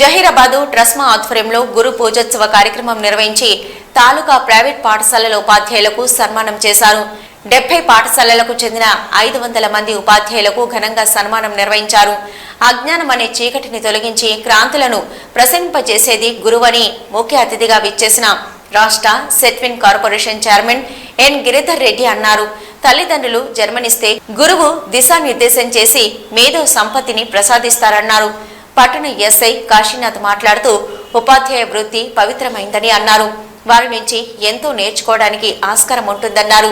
జహీరాబాదు ట్రస్మా ఆధ్వర్యంలో గురు పూజోత్సవ కార్యక్రమం నిర్వహించి తాలూకా ప్రైవేట్ పాఠశాలల ఉపాధ్యాయులకు సన్మానం చేశారు. డెబ్బై పాఠశాలలకు చెందిన ఐదు వందల మంది ఉపాధ్యాయులకు ఘనంగా సన్మానం నిర్వహించారు. అజ్ఞానం అనే చీకటిని తొలగించి క్రాంతులను ప్రసరింపజేసేది గురువని ముఖ్య అతిథిగా విచ్చేసిన రాష్ట్ర Setwin corporation chairman N. Giridhar Reddy అన్నారు. తల్లిదండ్రులు జన్మనిస్తే గురువు దిశానిర్దేశం చేసి మేధో సంపత్తిని ప్రసాదిస్తారన్నారు. పట్టణ ఎస్ఐ కాశీనాథ్ మాట్లాడుతూ ఉపాధ్యాయ వృత్తి పవిత్రమైందని అన్నారు. వారి నుంచి ఎంతో నేర్చుకోవడానికి ఆస్కారం ఉంటుందన్నారు.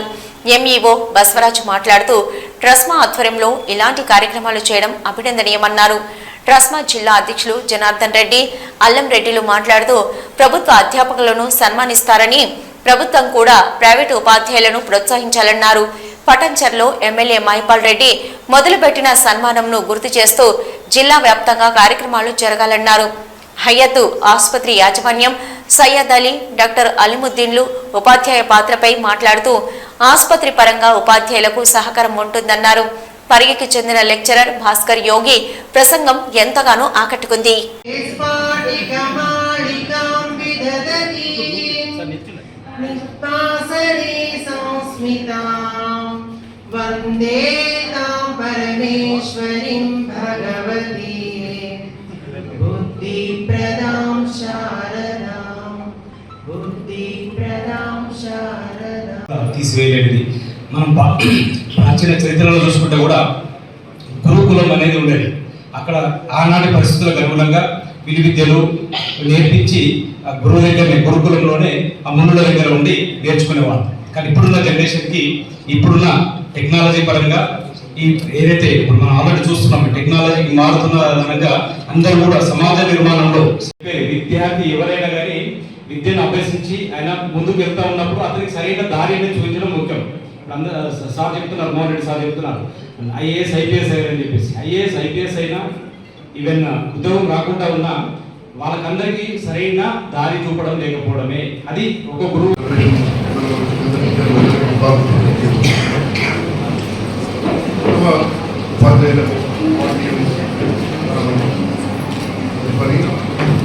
ఎంఈఓ బస్వరాజ్ మాట్లాడుతూ ట్రస్మా ఆధ్వర్యంలో ఇలాంటి కార్యక్రమాలు చేయడం అభినందనీయమన్నారు. ట్రస్మా జిల్లా అధ్యక్షులు జనార్దన్ రెడ్డి అల్లం రెడ్డిలు మాట్లాడుతూ ప్రభుత్వ అధ్యాపకులను సన్మానిస్తారని ప్రభుత్వం కూడా ప్రైవేటు ఉపాధ్యాయులను ప్రోత్సహించాలన్నారు. పటంచర్లో ఎమ్మెల్యే మహిపాల్ రెడ్డి మొదలుపెట్టిన సన్మానంను గుర్తు చేస్తూ జిల్లా వ్యాప్తంగా కార్యక్రమాలు జరగాలన్నారు. హయత్ ఆసుపత్రి యాజమాన్యం సయ్యద్ అలీ డాక్టర్ అలీముద్దీన్లు ఉపాధ్యాయ పాత్రపై మాట్లాడుతూ ఆసుపత్రి పరంగా ఉపాధ్యాయులకు సహకారం ఉంటుందన్నారు. పరిగికి చెందిన లెక్చరర్ భాస్కర్ యోగి ప్రసంగం ఎంతగానో ఆకట్టుకుంది. వందే बुद्धिप्रदां शारदां बुद्धिप्रदां शारदाम् తీసివేయలేనిది మనం పా- ప్రాచీన చరిత్రలో చూసుకుంటే కూడా గురుకులం అనేది ఉండేది అక్కడ ఆనాటి పరిస్థితులకు అనుగుణంగా విలు విద్యలు నేర్పించి ఆ గురువు దగ్గరనే గురుకులంలోనే ఆ మునుల దగ్గర ఉండి నేర్చుకునేవాళ్ళు కానీ ఇప్పుడున్న జనరేషన్కి ఇప్పుడున్న టెక్నాలజీ పరంగా ఈ ఏదైతే ఇప్పుడు మనం ఆల్రెడీ చూస్తున్నాం టెక్నాలజీకి మారుతున్న విధంగా అందరూ కూడా సమాజ నిర్మాణంలో విద్యార్థి ఎవరైనా కానీ విద్యను అభ్యసించి ఆయన ముందుకు వెళ్తా ఉన్నప్పుడు అతనికి సరైన దారిని చూపించడం ముఖ్యం. ఇప్పుడు అందరూ సార్ చెప్తున్నారు మోహన్ రెడ్డి సార్ చెప్తున్నారు. ఐఏఎస్ ఐపీఎస్ అయ్యారని చెప్పేసి. ఐఏఎస్ ఐపీఎస్ అయినా ఈవెన్ ఉద్యోగం రాకుండా ఉన్నా వాళ్ళకందరికీ సరైన దారి చూపడం లేకపోవడమే. అది ఒక గురువు. Piccolino